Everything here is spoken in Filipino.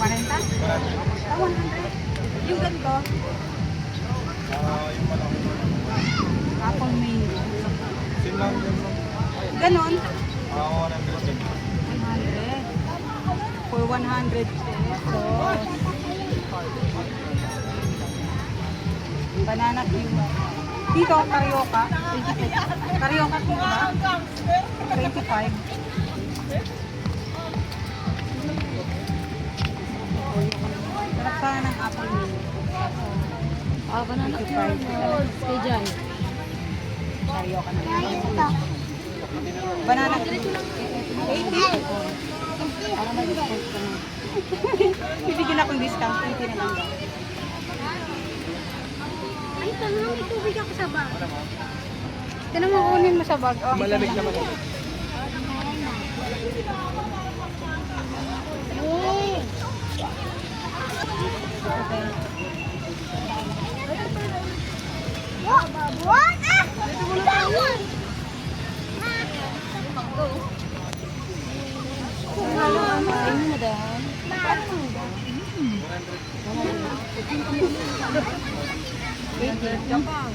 Kwarenta? Ah, 100. Yung ganito? Apple mango. Ganon? 100. For 100 pesos. Banana cream. Dito, karyoka. 25. Karyoka dito ba? 25. Sarap sana ng apple mango. Ah, banana 25. Kay Jan. Karyoka na lang. Banana cream. 80. Para mag-discount ka na. Bibigyan akong discount. 20 na lang Ay, tanong, may tubig ako sa bag. Tinan mo kunin mo sa bag. Oh, Malamig naman. Mo dahil. Thank you. 美女真棒